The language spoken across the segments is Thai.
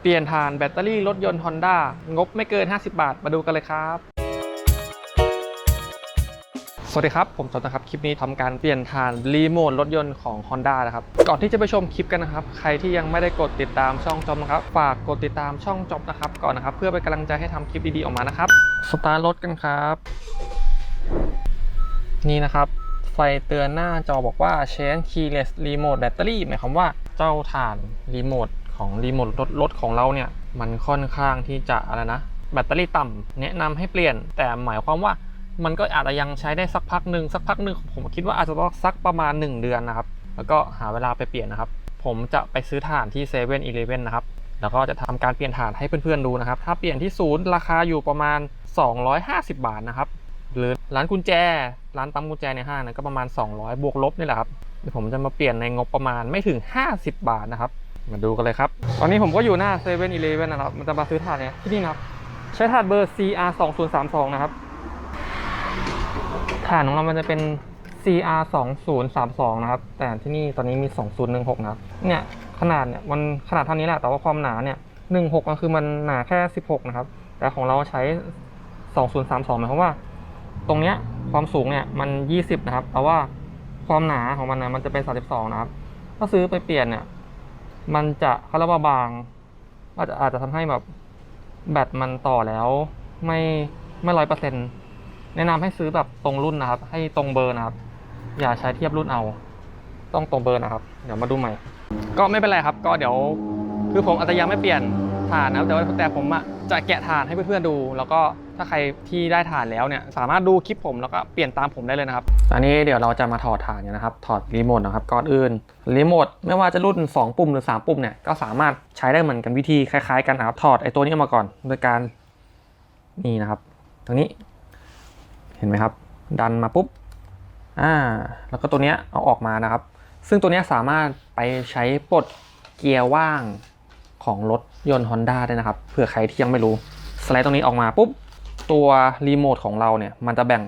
เปลี่ยนถ่านแบตเตอรี่รถยนต์ Honda งบไม่เกิน 50 บาท มาดูกันเลยครับ สวัสดีครับ ผมจอนะครับ คลิปนี้ทำการเปลี่ยนถ่านรีโมทรถยนต์ของ Honda นะครับ ก่อนที่จะไปชมคลิปกันนะครับ ใครที่ยังไม่ได้กดติดตามช่องจอมนะครับ ฝากกดติดตามช่องจอมนะครับ ก่อนนะครับ เพื่อเป็นกำลังใจให้ทำคลิปดีๆออกมานะครับ สตาร์ทรถกันครับ นี่นะครับไฟเตือนหน้าจอบอกว่า change keyless remote battery หมายความว่าเจ้าถ่านรีโมท ของรีโมทรถรถของเราเนี่ย มันค่อนข้างที่จะอะไรนะ แบตเตอรี่ต่ำแนะนำให้เปลี่ยน แต่หมายความว่ามันก็อาจจะยังใช้ได้สักพักหนึ่งสักพักหนึ่งผมคิดว่าอาจจะต้องสักประมาณ 1 เดือนนะครับ แล้วก็หาเวลาไปเปลี่ยนนะครับ ผมจะไปซื้อถ่านที่7 e เ e ่ e อนะครับ แล้วก็จะทำการเปลี่ยนถ่านให้เพื่อนๆดูนะครับ ถ้าเปลี่ยนที่ศูนย์ราคาอยู่ประมาณ 250 บาทนะครับ หรือร้านกุญแจ ร้านปั๊มกุญแจในห้างนะก็ประมาณ 200 บวกลบนี่แหละครับเดี๋ยวผมจะมาเปลี่ยนในงบประมาณไม่ถึง 50 บาทนะครับ มาดูกันเลยครับ ตอนนี้ผมก็อยู่หน้า7 e เ e ่ e อเนะครับ มันจะมาซื้อถานเนี่ยที่นี่นะครับ ใช้ถานเบอร์ CR 2 0 3 2นะครับ ถานของเรามันจะเป็น CR 2 0 3 2นะครับ แต่ที่นี่ตอนนี้มี 2016 นะครับ เนี่ยขนาดเนี่ยมันขนาดเท่านี้แหละ แต่ว่าความหนาเนี่ย16ก็คือมันหนาแค่ 16 นะครับ แต่ของเราใช้ 2032หมายความว่า ตรงเนี้ยความสูงเนี่ยมัน 20 นะครับ แต่ว่าความหนาของมันนะมันจะเป็น 32 นะครับ ถ้าซื้อไปเปลี่ยนเนี่ย มันจะเขาเรียกว่าบางอาจจะอาจจะทำให้แบบแบตมันต่อแล้วไม่ไม่ร้อยเปอร์เซ็นต์แนะนำให้ซื้อแบบตรงรุ่นนะครับ ให้ตรงเบอร์นะครับ อย่าใช้เทียบรุ่นเอา ต้องตรงเบอร์นะครับ เดี๋ยวมาดูใหม่ ก็ไม่เป็นไรครับ ก็เดี๋ยวคือผมอาจจะยังไม่เปลี่ยน ถ่านนะแต่ว่าแต่ผมอะจะแกะถ่านให้เพื่อนๆดู แล้วก็ถ้าใครที่ได้ถ่านแล้วเนี่ยสามารถดูคลิปผมแล้วก็เปลี่ยนตามผมได้เลยนะครับตอนนี้เดี๋ยวเราจะมาถอดถ่านกันนะครับถอดรีโมทนะครับก่อนอื่นรีโมทไม่ว่าจะรุ่น 2 ปุ่มหรือ 3 ปุ่มเนี่ยก็สามารถใช้ได้เหมือนกันวิธีคล้ายๆกันนะครับถอดไอ้ตัวนี้ออกมาก่อนโดยการนี่นะครับ ตรงนี้ เห็นไหมครับ ดันมาปุ๊บอ่าแล้วก็ตัวเนี้ยเอาออกมานะครับ ซึ่งตัวเนี้ยสามารถไปใช้ปลดเกียร์ว่าง ของรถยนต์ Honda ได้นะครับ เผื่อใครที่ยังไม่รู้ สไลด์ตรงนี้ออกมาปุ๊บ ตัวรีโมทของเราเนี่ย มันจะแบ่ง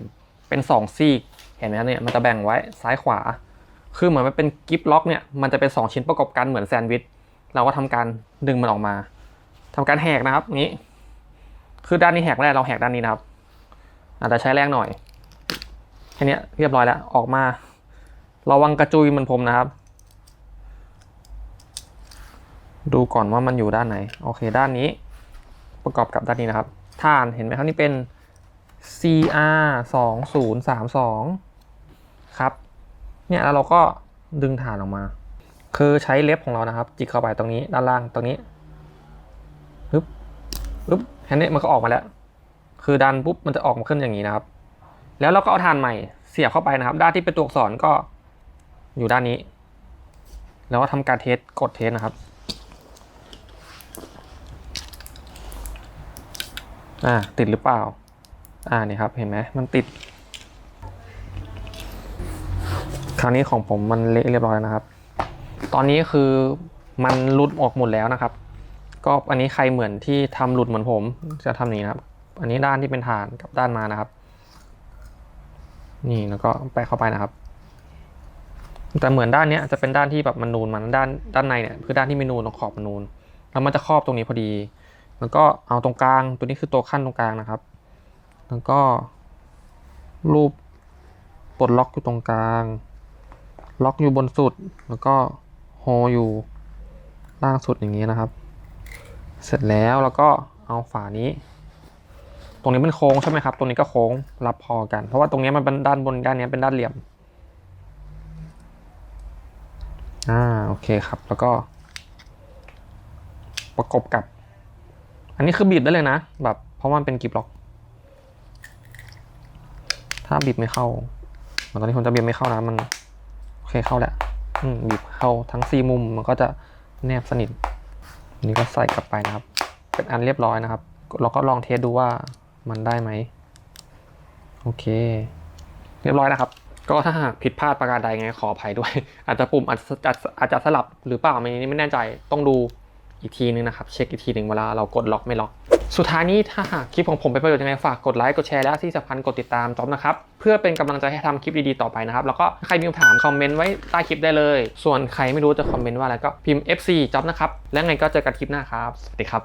เป็น2ซีก เห็นไหมครับเนี่ย มันจะแบ่งไว้ซ้ายขวา คือเหมือนมันเป็นกิฟล็อกเนี่ย มันจะเป็น 2 ชิ้นประกอบกันเหมือนแซนด์วิช เราก็ทำการดึงมันออกมาทำการแหกนะครับนี้ คือด้านนี้แหกไม่ได้เราแหกด้านนี้นะครับ อาจจะใช้แรงหน่อย แค่นี้เรียบร้อยแล้ว ออกมา ระวังกระจุยเหมันผมนะครับ ดูก่อนว่ามันอยู่ด้านไหน โอเค ด้านนี้ ประกอบกับด้านนี้นะครับถ่านเห็นไหมครับนี่เป็น CR 2 0 3 2ครับ เนี่ยแล้วเราก็ดึงถ่านออกมา คือใช้เล็บของเรานะครับ จิกเข้าไปตรงนี้ด้านล่างตรงนี้ปึ๊บปึ๊บแค่นี้มันก็ออกมาแล้ว คือดันปุ๊บมันจะออกมาขึ้นอย่างนี้นะครับ แล้วเราก็เอาถ่านใหม่เสียบเข้าไปนะครับ ด้านที่เป็นตัวอักษรก็อยู่ด้านนี้ แล้วก็ทำการเทสกดเทสนะครับ อ่าติดหรือเปล่า อ่านี่ครับเห็นไหมมันติด คราวนี้ของผมมันเละเรียบร้อยนะครับ ตอนนี้คือมันหลุดออกหมดแล้วนะครับ ก็อันนี้ใครเหมือนที่ทำหลุดเหมือนผมจะทำอย่านี้นะครับ อันนี้ด้านที่เป็นฐานกับด้านมานะครับ นี่แล้วก็แปะเข้าไปนะครับ แต่เหมือนด้านเนี้ยจะเป็นด้านที่แบบมันนูนมันด้านด้านในเนี่ยคือด้านที่ไม่นูนตรงขอบมันนูนแล้วมันจะครอบตรงนี้พอดี แล้วก็เอาตรงกลางตัวนี้คือตัวขั้นตรงกลางนะครับ แล้วก็ รูปปลดล็อกอยู่ตรงกลาง ล็อกอยู่บนสุด แล้วก็โฮอยู่ล่างสุดอย่างนี้นะครับ เสร็จแล้วแล้วก็เอาฝานี้ ตรงนี้เป็นโค้งใช่ไหมครับ ตรงนี้ก็โค้งรับพอกัน เพราะว่าตรงนี้มันเป็นด้านบนด้านนี้เป็นด้านเหลี่ยม อ่าโอเคครับ แล้วก็ ประกบกับ อันนี้คือบีบได้เลยนะ แบบเพราะมันเป็นกิบล็อก ถ้าบีบไม่เข้าเหมือนตอนนี้ผมจะบีบไม่เข้านะมันโอเคเข้าแหละอืมบีบเข้าทั้งสี่มุมมันก็จะแนบสนิทอันนี้ก็ใส่กลับไปนะครับ เป็นอันเรียบร้อยนะครับ เราก็ลองเทสดูว่ามันได้ไหมโอเค เรียบร้อยนะครับ ก็ถ้าหากผิดพลาดประการใดไงขออภัยด้วย อาจจะปุ่มอาจจะอาจจะอาจจะสลับหรือเปล่าไม่ไม่แน่ใจต้องดู อีกทีนึงนะครับ เช็คอีกทีหนึ่งเวลาเรากดล็อกไม่ล็อกสุดท้ายนี้ถ้าหากคลิปของผมเป็นประโยชน์ยังไงฝากกดไลค์กดแชร์และที่สำคัญกดติดตามจ๊อบนะครับ เพื่อเป็นกำลังใจให้ทำคลิปดีๆต่อไปนะครับ แล้วก็ใครมีคำถามคอมเมนต์ไว้ใต้คลิปได้เลย ส่วนใครไม่รู้จะคอมเมนต์ว่าอะไรก็พิมพ์ FC จ๊อบนะครับ แล้วไงก็เจอกันคลิปหน้าครับ สวัสดีครับ